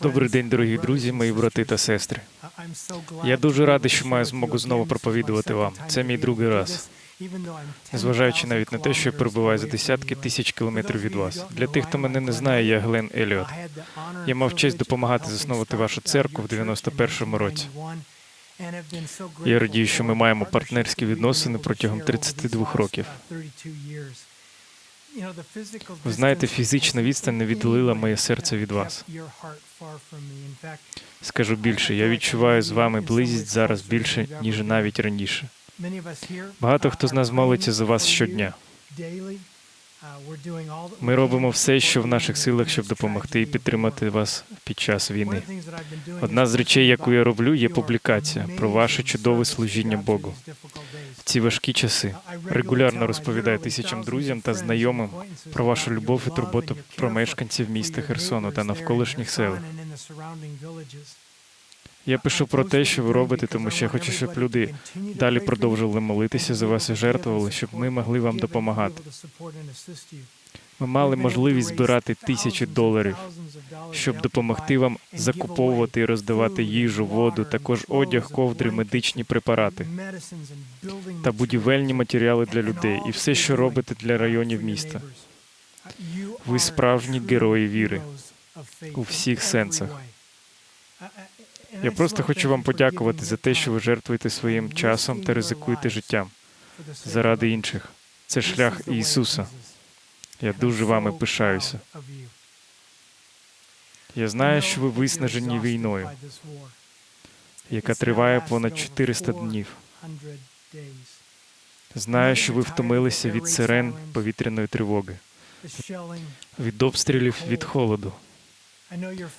Добрий день, дорогі друзі, мої брати та сестри. Я дуже радий, що маю змогу знову проповідувати вам. Це мій другий раз. Незважаючи навіть на те, що я перебуваю за десятки тисяч кілометрів від вас. Для тих, хто мене не знає, я Глен Еліот. Я мав честь допомагати засновувати вашу церкву в 91-му році. Я радію, що ми маємо партнерські відносини протягом 32 років. Ви знаєте, фізична відстань не віддалила моє серце від вас. Скажу більше, я відчуваю з вами близість зараз більше, ніж навіть раніше. Багато хто з нас молиться за вас щодня. Ми робимо все, що в наших силах, щоб допомогти і підтримати вас під час війни. Одна з речей, яку я роблю, є публікація про ваше чудове служіння Богу. Ці важкі часи регулярно розповідаю тисячам друзям та знайомим про вашу любов і турботу про мешканців міста Херсону та навколишніх сел. Я пишу про те, що ви робите, тому що я хочу, щоб люди далі продовжували молитися за вас і жертвували, щоб ми могли вам допомагати. Ми мали можливість збирати тисячі доларів, щоб допомогти вам закуповувати і роздавати їжу, воду, також одяг, ковдри, медичні препарати та будівельні матеріали для людей, і все, що робите для районів міста. Ви справжні герої віри у всіх сенсах. Я просто хочу вам подякувати за те, що ви жертвуєте своїм часом та ризикуєте життям заради інших. Це шлях Ісуса. Я дуже вами пишаюся. Я знаю, що ви виснажені війною, яка триває понад 400 днів. Знаю, що ви втомилися від сирен повітряної тривоги, від обстрілів, від холоду.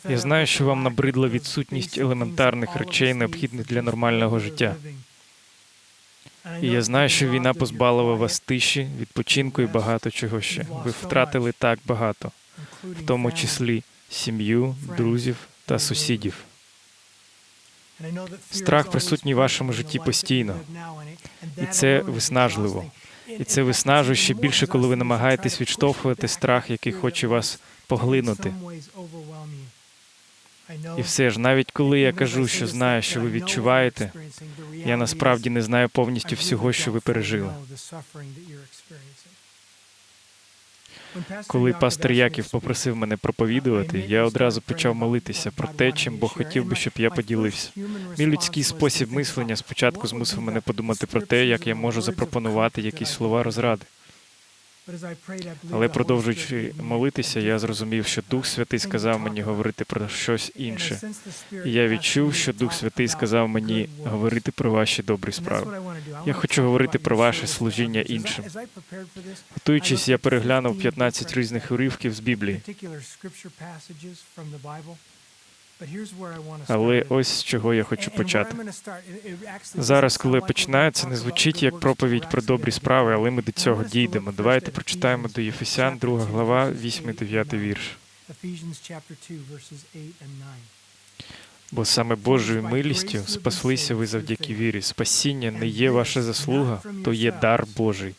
Я знаю, що вам набридла відсутність елементарних речей, необхідних для нормального життя. І я знаю, що війна позбавила вас тиші, відпочинку і багато чого ще. Ви втратили так багато, в тому числі сім'ю, друзів та сусідів. Страх присутній в вашому житті постійно, і це виснажливо. І це виснажує ще більше, коли ви намагаєтесь відштовхувати страх, який хоче вас поглинути. І все ж, навіть коли я кажу, що знаю, що ви відчуваєте, я насправді не знаю повністю всього, що ви пережили. Коли пастор Яків попросив мене проповідувати, я одразу почав молитися про те, чим Бог хотів би, щоб я поділився. Мій людський спосіб мислення спочатку змусив мене подумати про те, як я можу запропонувати якісь слова розради. Але продовжуючи молитися, я зрозумів, що Дух Святий сказав мені говорити про щось інше. І я відчув, що Дух Святий сказав мені говорити про ваші добрі справи. Я хочу говорити про ваше служіння іншим. Готуючись, я переглянув 15 різних уривків з Біблії. Але ось з чого я хочу почати. Зараз, коли я починаю, це не звучить як проповідь про добрі справи, але ми до цього дійдемо. Давайте прочитаємо до Єфесян, 2 глава, 8-9 вірш. Бо саме Божою милістю спаслися ви завдяки вірі. Спасіння не є ваша заслуга, то є дар Божий.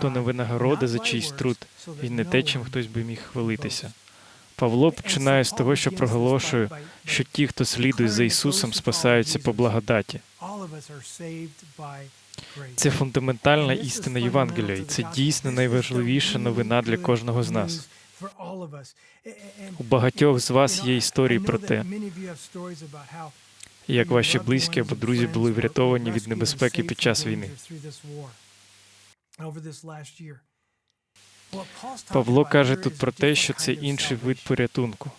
То не винагорода за чийсь труд, і не те, чим хтось би міг хвалитися. Павло починає з того, що проголошує, що ті, хто слідує за Ісусом, спасаються по благодаті. Це фундаментальна істина Євангелія, і це дійсно найважливіша новина для кожного з нас. У багатьох з вас є історії про те, як ваші близькі або друзі були врятовані від небезпеки під час війни. Павло каже тут про те, що це інший вид порятунку.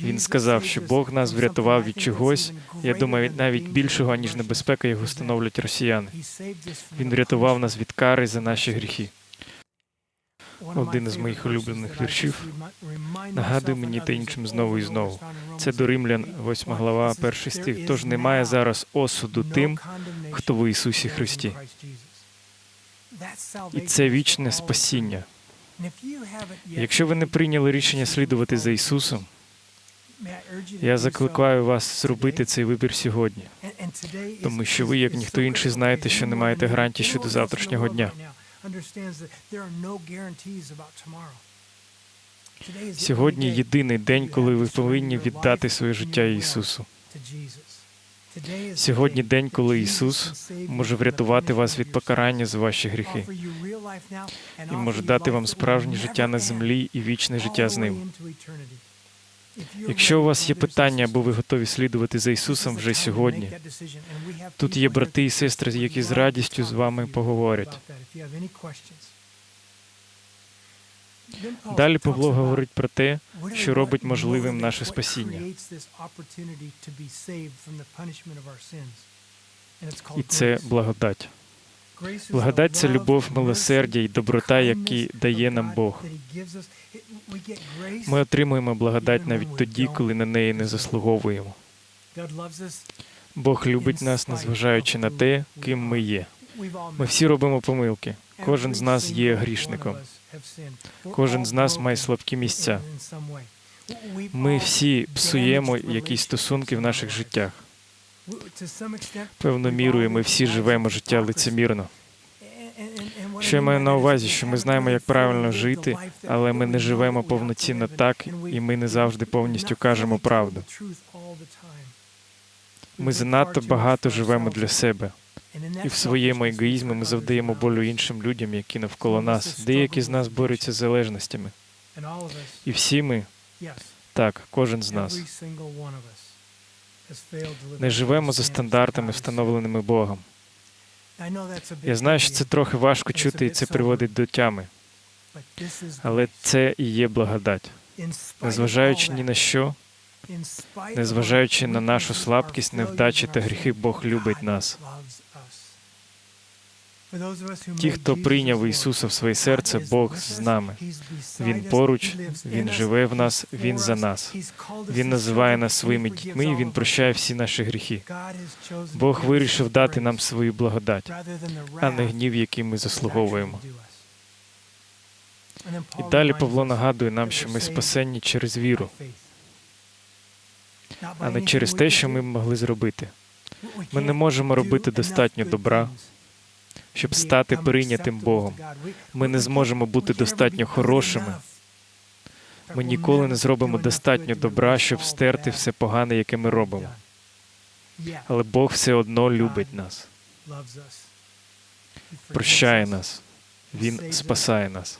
Він сказав, що Бог нас врятував від чогось, я думаю, навіть більшого, ніж небезпека його становлять росіяни. Він врятував нас від кари за наші гріхи. Один із моїх улюблених віршів нагадує мені та іншим знову і знову. Це до Римлян, 8 глава, перший стих. Тож немає зараз осуду тим, хто в Ісусі Христі. І це вічне спасіння. Якщо ви не прийняли рішення слідувати за Ісусом, я закликаю вас зробити цей вибір сьогодні, тому що ви, як ніхто інший, знаєте, що не маєте гарантії щодо завтрашнього дня. Сьогодні єдиний день, коли ви повинні віддати своє життя Ісусу. Сьогодні день, коли Ісус може врятувати вас від покарання за ваші гріхи і може дати вам справжнє життя на землі і вічне життя з ним. Якщо у вас є питання або ви готові слідувати за Ісусом вже сьогодні, тут є брати і сестри, які з радістю з вами поговорять. Далі Павло говорить про те, що робить можливим наше спасіння. І це благодать. Благодать це любов, милосердя і доброта, які дає нам Бог. Ми отримуємо благодать навіть тоді, коли на неї не заслуговуємо. Бог любить нас, незважаючи на те, ким ми є. Ми всі робимо помилки. Кожен з нас є грішником. Кожен з нас має слабкі місця. Ми всі псуємо якісь стосунки в наших життях. Певною мірою ми всі живемо життя лицемірно. Що я маю на увазі, що ми знаємо, як правильно жити, але ми не живемо повноцінно так, і ми не завжди повністю кажемо правду. Ми занадто багато живемо для себе. І в своєму егоїзмі ми завдаємо болю іншим людям, які навколо нас. Деякі з нас борються з залежностями. І всі ми, так, кожен з нас, не живемо за стандартами, встановленими Богом. Я знаю, що це трохи важко чути, і це приводить до тями. Але це і є благодать. Незважаючи ні на що, незважаючи на нашу слабкість, невдачі та гріхи, Бог любить нас. Ті, хто прийняв Ісуса в своє серце, Бог з нами. Він поруч, Він живе в нас, Він за нас. Він називає нас своїми дітьми, Він прощає всі наші гріхи. Бог вирішив дати нам свою благодать, а не гнів, який ми заслуговуємо. І далі Павло нагадує нам, що ми спасенні через віру, а не через те, що ми могли зробити. Ми не можемо робити достатньо добра, щоб стати прийнятим Богом. Ми не зможемо бути достатньо хорошими. Ми ніколи не зробимо достатньо добра, щоб стерти все погане, яке ми робимо. Але Бог все одно любить нас, прощає нас, Він спасає нас,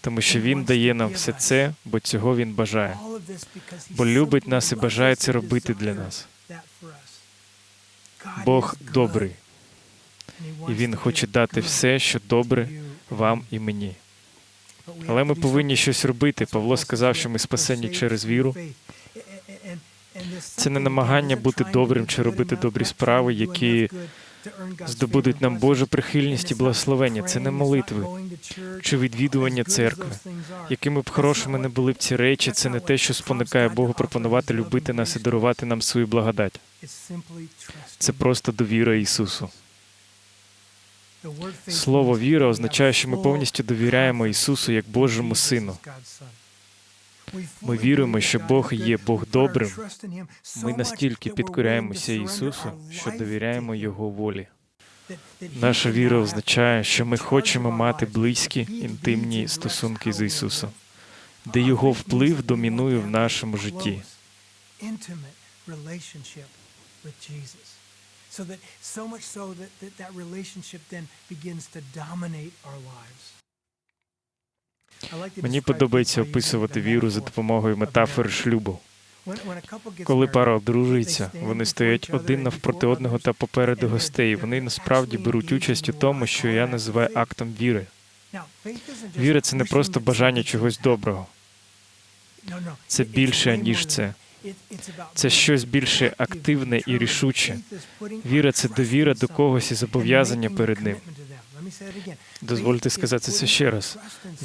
тому що Він дає нам все це, бо цього Він бажає. Бо любить нас і бажає це робити для нас. Бог добрий, і Він хоче дати все, що добре вам і мені. Але ми повинні щось робити. Павло сказав, що ми спасені через віру. Це не намагання бути добрим чи робити добрі справи, які здобудуть нам Божу прихильність і благословення. Це не молитви чи відвідування церкви. Якими б хорошими не були б ці речі, це не те, що спонукає Богу пропонувати любити нас і дарувати нам свою благодать. Це просто довіра Ісусу. Слово віра означає, що ми повністю довіряємо Ісусу як Божому Сину. Ми віруємо, що Бог є Бог добрим. Ми настільки підкоряємося Ісусу, що довіряємо Його волі. Наша віра означає, що ми хочемо мати близькі інтимні стосунки з Ісусом, де Його вплив домінує в нашому житті. So that so much so that, that that relationship then begins to dominate our lives. Мені подобається описувати віру за допомогою метафори шлюбу. Коли пара одружується, вони стоять один навпроти одного та попереду гостей. Вони насправді беруть участь у тому, що я називаю актом віри. Віра це не просто бажання чогось доброго. Це більше ніж це. Це щось більше активне і рішуче. Віра це довіра до когось і зобов'язання перед ним. Дозвольте сказати це ще раз.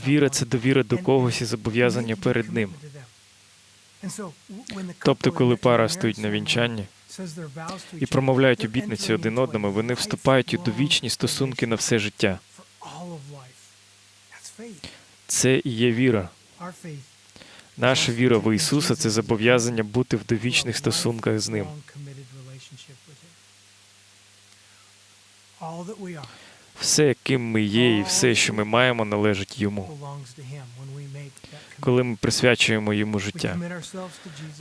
Віра це довіра до когось і зобов'язання перед ним. Тобто, коли пара стоїть на вінчанні і промовляють обітниці один одному, вони вступають у довічні стосунки на все життя. Це і є віра. Наша віра в Ісуса це зобов'язання бути в довічних стосунках з Ним. Все, яким ми є, і все, що ми маємо, належить йому. Коли ми присвячуємо йому життя.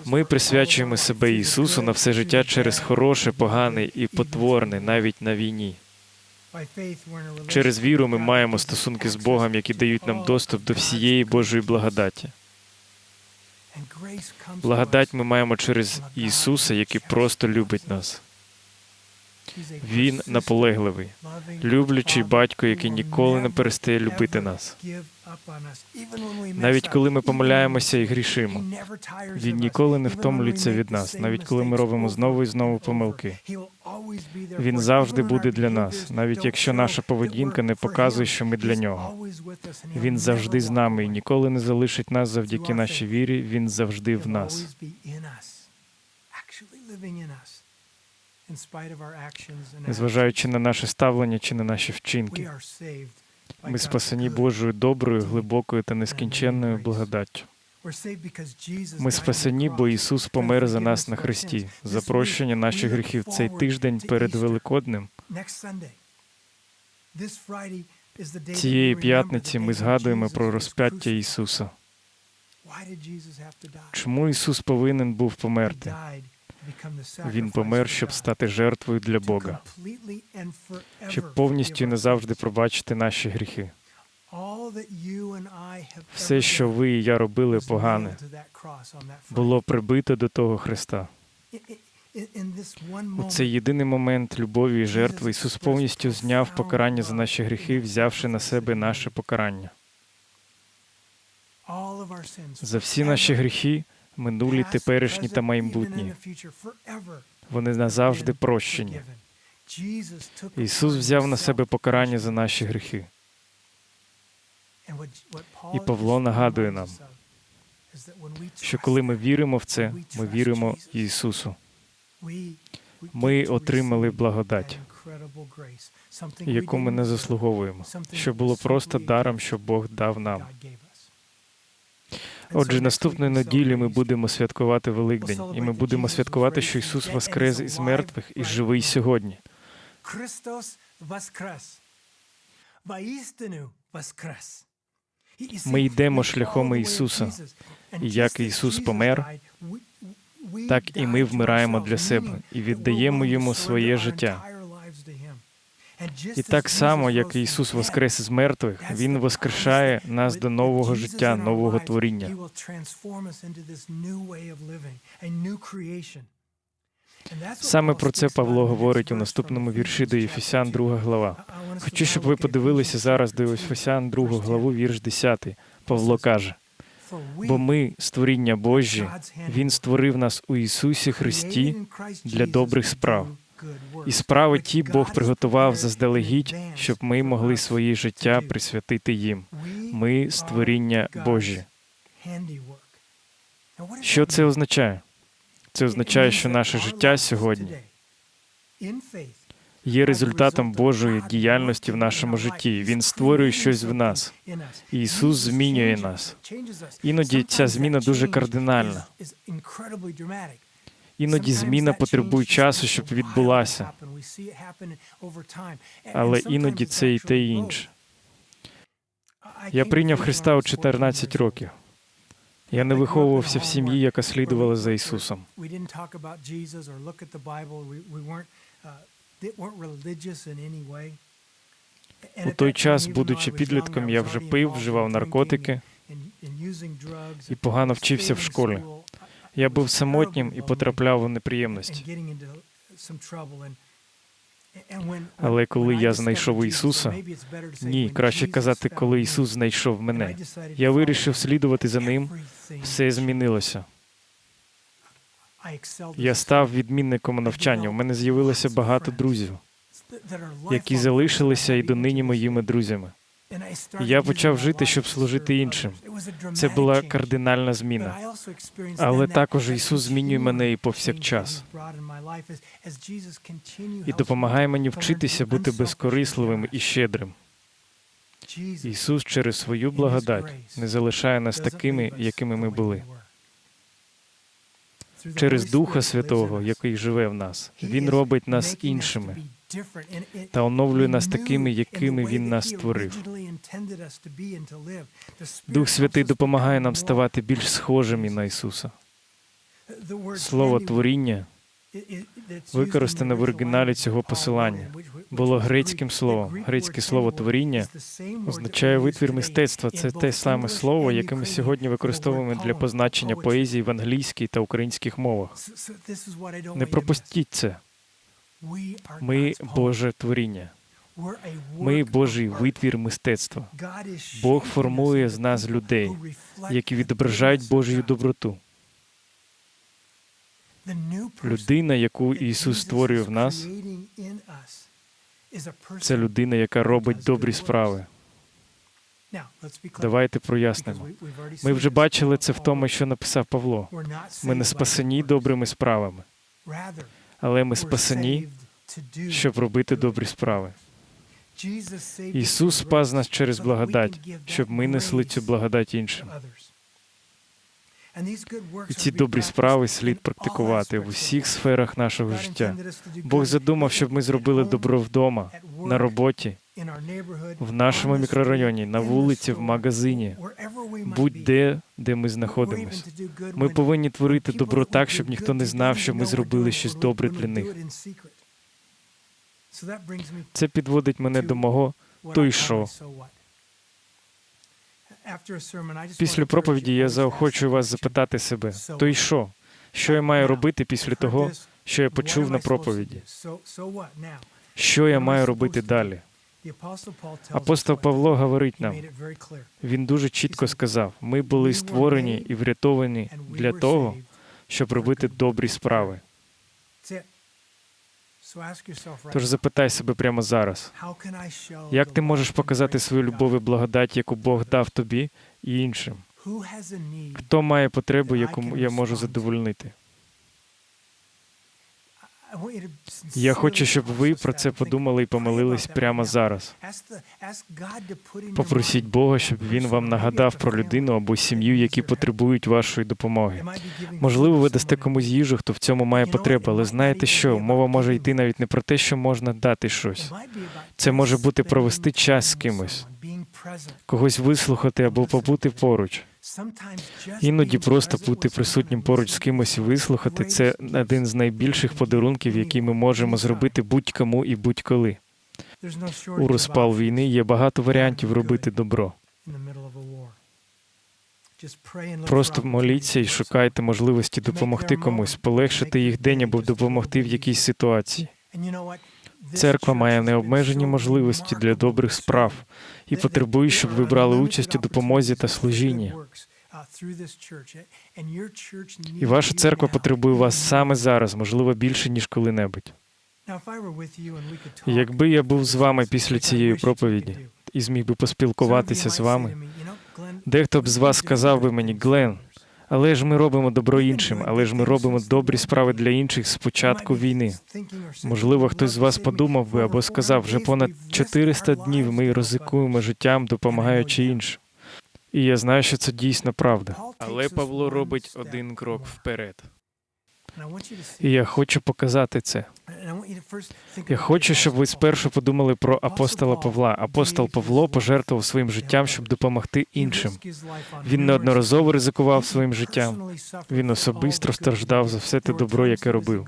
Ми присвячуємо себе Ісусу на все життя через хороше, погане і потворне, навіть на війні. Через віру ми маємо стосунки з Богом, які дають нам доступ до всієї Божої благодаті. Благодать ми маємо через Ісуса, який просто любить нас. Він наполегливий, люблячий батько, який ніколи не перестає любити нас. Навіть коли ми помиляємося і грішимо. Він ніколи не втомлюється від нас, навіть коли ми робимо знову і знову помилки. Він завжди буде для нас, навіть якщо наша поведінка не показує, що ми для нього. Він завжди з нами і ніколи не залишить нас завдяки нашій вірі. Він завжди в нас. Незважаючи на наше ставлення чи на наші вчинки, ми спасені. Божою доброю, глибокою та нескінченною благодаттю. Ми спасені, бо Ісус помер за нас на Христі, за прощення наших гріхів. Цей тиждень перед. Великоднем, that цієї п'ятниці ми згадуємо про розп'яття. Ісуса. Чому Ісус повинен був померти? Він помер, щоб стати жертвою для Бога, щоб повністю і назавжди пробачити наші гріхи. Все, що ви і я робили погане, було прибито до того Христа. У цей єдиний момент любові і жертви Ісус повністю зняв покарання за наші гріхи, взявши на себе наше покарання. За всі наші гріхи, минулі, теперішні та майбутні, вони назавжди прощені. Ісус взяв на себе покарання за наші гріхи. І Павло нагадує нам, Що коли ми віримо в це, ми віримо Jesus. Ісусу. Ми отримали благодать, яку ми не заслуговуємо, що було просто даром, що Бог дав нам. Отже, наступної неділі ми будемо святкувати Великдень, і ми будемо святкувати, що Ісус воскрес із мертвих і живий сьогодні. Христос воскрес. Воістину воскрес. Ми йдемо шляхом Ісуса. І як Ісус помер, Так і ми вмираємо для себе і віддаємо йому своє життя. І так само, як Ісус воскрес із мертвих, Він воскрешає нас до нового життя, нового творіння. Саме про це Павло говорить у наступному вірші до Єфесян, chapter 2 глава. Хочу, щоб ви подивилися зараз до Ефесян, 2 verse главу, 10. вірш 10. Павло каже: Бо ми створіння Божі, Він створив нас у Ісусі Христі для добрих справ. І справи ті Бог приготував заздалегідь, щоб ми могли свої життя присвятити їм. Ми створіння Божі. Що це означає? Це означає, що наше життя сьогодні є результатом Божої діяльності в нашому житті. Він створює щось в нас. Ісус змінює нас. Іноді ця зміна дуже кардинальна. Іноді зміна потребує часу, щоб відбулася. Але іноді це і те і інше. Я прийняв Христа у 14 років. Я не виховувався в сім'ї, яка слідувала за Ісусом. У той час, будучи підлітком, я вже пив, вживав наркотики і погано вчився в школі. Я був самотнім і потрапляв у неприємності. Але коли я знайшов Ісуса, ні, краще казати, коли Ісус знайшов мене. Я вирішив слідувати за ним, все змінилося. Я став відмінником у навчанні. У мене з'явилося багато друзів, які залишилися і донині моїми друзями. Я почав жити, щоб служити іншим. Це була кардинальна зміна. Але також Ісус змінює мене і повсякчас. І допомагає мені вчитися бути безкорисливим і щедрим. Ісус через свою благодать не залишає нас такими, якими ми були. Через Духа Святого, який живе в нас, Він робить нас іншими. Та оновлює нас такими, якими Він нас створив. Дух Святий допомагає нам ставати більш схожими на. Ісуса. Слово творіння використане в оригіналі цього посилання, було грецьким словом. Грецьке слово творіння означає витвір мистецтва. Це те саме слово, яке ми сьогодні використовуємо для позначення поезії в англійській та українських мовах. Не пропустіть це. Ми Боже творіння. Ми Божий витвір мистецтва. Бог формує з нас людей, які відображають God. доброту. Людина, яку Ісус створює в нас, це людина, яка робить добрі справи. Давайте прояснимо. Ми вже бачили це в тому, що написав Павло. Ми не спасені добрими справами, але ми спасені, щоб робити добрі справи. Ісус спас нас через благодать, щоб ми несли цю благодать іншим. І ці добрі справи слід практикувати в усіх сферах нашого життя. Бог задумав, щоб ми зробили добро вдома, на роботі, в нашому мікрорайоні, на вулиці, в магазині, будь-де, де ми good Ми повинні творити добро так, щоб ніхто не знав, що ми зробили щось добре для них. Це підводить мене до мого what То I й що? після проповіді. Я заохочую вас запитати себе, So то й що? Що я маю робити після того, що я почув на проповіді? Що я маю робити далі? Апостол Павло говорить нам, він дуже чітко сказав: ми були створені і врятовані для того, щоб робити добрі справи. Тож запитай себе прямо зараз, як ти можеш показати свою любов і благодать, яку Бог дав тобі і іншим? Хто має потребу, яку я можу задовольнити? Я хочу, щоб ви про це подумали і that прямо зараз. Попросіть Бога, щоб він вам нагадав про людину або сім'ю, які потребують вашої допомоги. Можливо, ви дасте комусь їжу, хто в цьому має потребу, але знаєте що? Мова може йти навіть не про те, що можна дати щось. Це може бути провести час з кимось, когось вислухати або побути поруч. Іноді просто бути присутнім поруч з кимось і вислухати це один з найбільших подарунків, які ми можемо зробити будь-кому і будь-коли. У розпал війни є багато варіантів робити добро. Просто моліться і шукайте можливості допомогти комусь, полегшити їх день або допомогти в якійсь ситуації. Церква має необмежені можливості для добрих справ і потребує, щоб ви брали участь у допомозі та служінні. uh, І ваша церква потребує вас саме зараз, можливо, більше ніж коли-небудь. Якби я був з вами після цієї проповіді і зміг би поспілкуватися з вами, to me, "You know, Glenn, дехто б з вас сказав би мені, Глен, others." Але ж ми робимо добро іншим, але ж ми робимо добрі справи для інших з початку війни. Можливо, хтось з вас подумав би або сказав, вже понад we've 400 днів ми ризикуємо життям, допомагаючи іншим. І я знаю, що це дійсно правда. Але Павло робить один крок вперед. І я хочу показати це. Я хочу, щоб ви спершу подумали про апостола Павла. Апостол Павло пожертвував своїм життям, щоб допомогти іншим. Він неодноразово ризикував своїм життям. Він особисто страждав за все те добро, яке робив.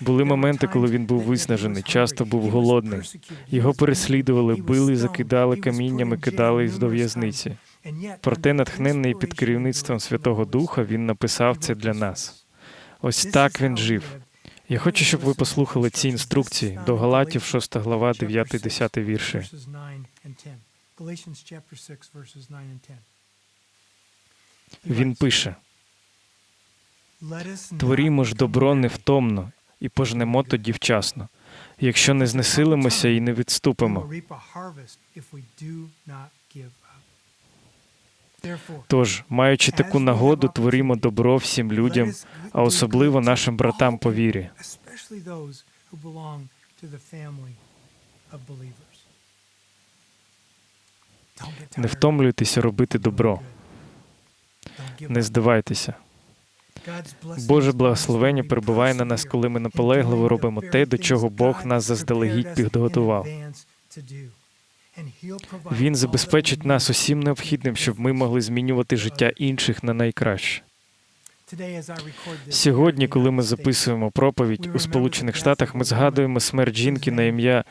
Були моменти, коли він був виснажений, часто був голодний. Його переслідували, били, закидали каміннями, кидали numerous до times. в'язниці. Проте, under натхненний під керівництвом Святого Духа, він написав це для нас. Ось так він жив. Я хочу, щоб ви послухали ці інструкції до Галатів, 6 глава, 9-10 вірші. Verses 9 and 10. Galatians chapter 6 verses 9 and 10. He Він пише: "Let us not Творімо ж добро невтомно і пожнемо тоді вчасно, якщо не знесилимося і не відступимо. Тож, маючи таку нагоду, творімо добро всім людям, а особливо нашим братам по вірі. Не втомлюйтеся робити добро, не здавайтеся. Боже благословення перебуває на нас, коли ми наполегливо робимо те, до чого Бог нас заздалегідь підготував. Він забезпечить нас усім необхідним, щоб ми могли змінювати життя інших на найкраще. Сьогодні, коли ми записуємо проповідь у Сполучених Штатах, ми згадуємо смерть жінки на ім'я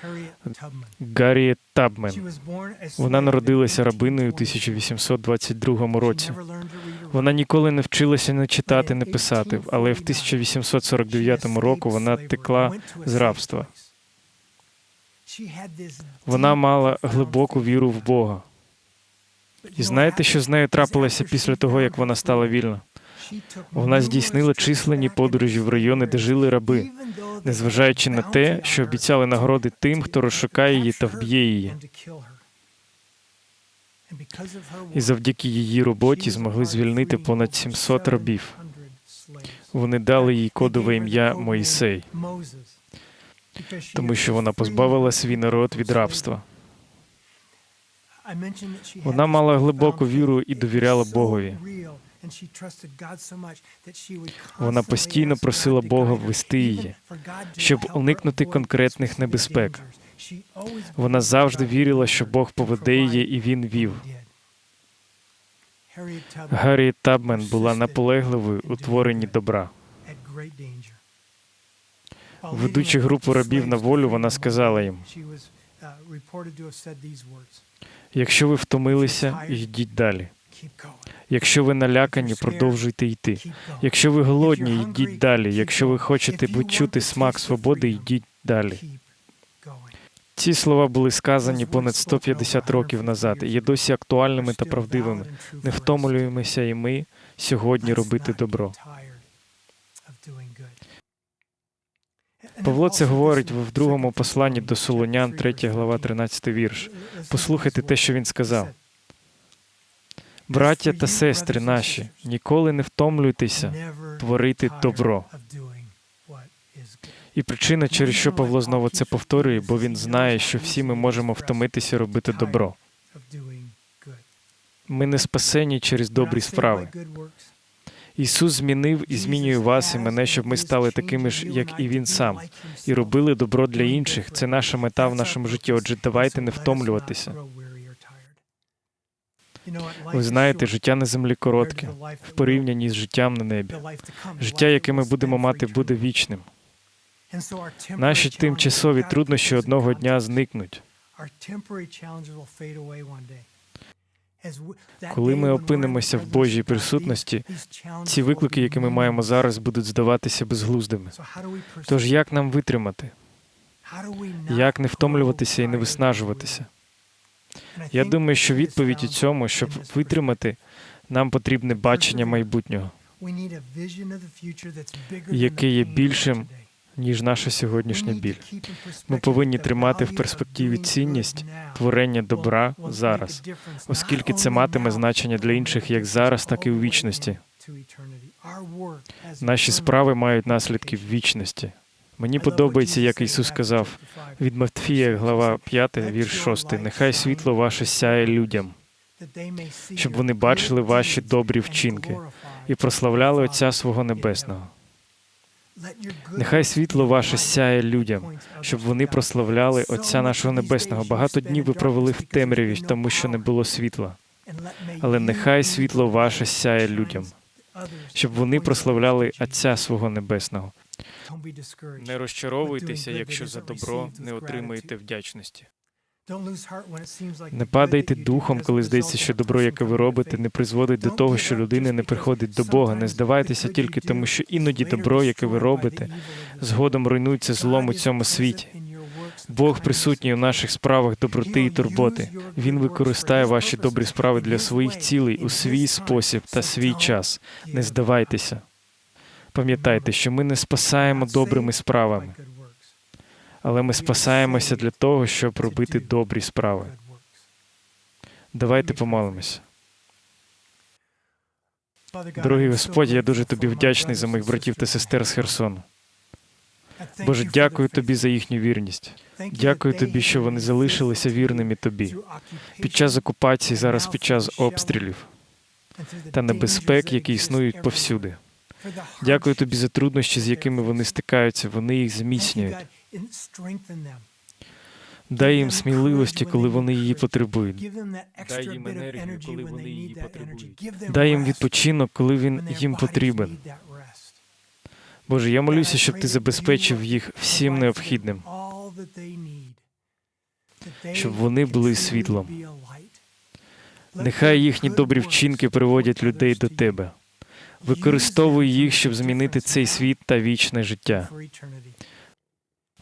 Гаррі Табмен. Вона народилася рабиною у 1822 році. Вона ніколи не вчилася не читати, не писати, але в 1849 року вона текла з рабства. Вона мала глибоку віру в Бога. І знаєте, що з нею трапилося після того, як вона стала вільна? Вона здійснила численні подорожі в райони, де жили раби, незважаючи на те, що обіцяли нагороди тим, хто розшукає її та вб'є її. І завдяки її роботі змогли звільнити понад 700 рабів. Вони дали їй кодове ім'я Моїсей, тому що вона позбавила свій народ від рабства. Вона мала глибоку віру і довіряла Богові. Вона постійно просила Бога ввести її, щоб уникнути конкретних небезпек. Вона завжди вірила, що Бог поведе її, і він вів. Гаррі Табмен була наполегливою у творенні добра. Ведучи групу рабів на волю, вона сказала їм: якщо ви втомилися, йдіть далі. Якщо ви налякані, продовжуйте йти. Якщо ви голодні, йдіть далі. Якщо ви хочете відчути смак свободи, йдіть далі. Ці слова були сказані понад 150 років назад і є досі актуальними та правдивими. Не втомлюємося і ми сьогодні робити добро. Павло це говорить в другому посланні до Солонян, 3 глава, 13 вірш. Послухайте те, що він сказав. Браття та сестри наші, ніколи не втомлюйтеся творити добро. І причина, через що Павло знову це повторює, бо він знає, що всі ми можемо втомитися робити добро. Ми не спасені через добрі справи. Ісус змінив і змінює вас і мене, щоб ми стали такими ж, як і Він сам, і робили добро для інших. Це наша мета в нашому житті. Отже, давайте не втомлюватися. Ви знаєте, життя на землі коротке в порівнянні з життям на небі. Життя, яке ми будемо мати, буде вічним. Наші тимчасові труднощі одного дня зникнуть. Коли ми опинимося в Божій присутності, ці виклики, які ми маємо зараз, будуть здаватися безглуздими. Тож як нам витримати? Як не втомлюватися і не виснажуватися? Я думаю, що відповідь у цьому, щоб витримати, нам потрібне бачення майбутнього, яке є більшим, ніж наша сьогоднішня біль. Ми повинні тримати в перспективі цінність творення добра зараз, оскільки це матиме значення для інших як зараз, так і у вічності. Наші справи мають наслідки в вічності. Мені подобається, як Ісус сказав від Матфія, глава 5, вірш 6. Нехай світло ваше сяє людям, щоб вони бачили ваші добрі вчинки і прославляли Отця свого Небесного. Нехай світло ваше сяє людям, щоб вони прославляли Отця нашого Небесного. Багато днів ви провели в темряві, тому що не було світла. Але нехай світло ваше сяє людям, щоб вони прославляли Отця свого Небесного. Не розчаровуйтеся, якщо за добро не отримуєте вдячності. Не падайте духом, коли здається, що добро, яке ви робите, не призводить до того, що людина не приходить до Бога. Не здавайтеся тільки тому, що іноді добро, яке ви робите, згодом руйнується злом у цьому світі. Бог присутній у наших справах доброти і турботи. Він використає ваші добрі справи для своїх цілей у свій спосіб та свій час. Не здавайтеся. Пам'ятайте, що ми не спасаємо добрими справами, але ми спасаємося для того, щоб робити добрі справи. Давайте помолимося. Дорогий Господь, я дуже тобі вдячний за моїх братів та сестер з Херсону. Боже, дякую тобі за їхню вірність. Дякую тобі, що вони залишилися вірними тобі під час окупації, зараз під час обстрілів та небезпек, які існують повсюди. Дякую тобі за труднощі, з якими вони стикаються. Вони їх зміцнюють. Дай їм сміливості, коли вони її потребують. Дай їм енергію, коли вони її потребують. Дай їм відпочинок, коли він їм потрібен. Боже, я молюся, щоб ти забезпечив їх всім необхідним, щоб вони були світлом. Нехай їхні добрі вчинки приводять людей до тебе. Використовуй їх, щоб змінити цей світ та вічне життя.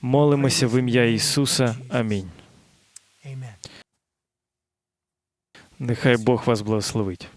Молимося в ім'я Ісуса. Амінь. Нехай Бог вас благословить.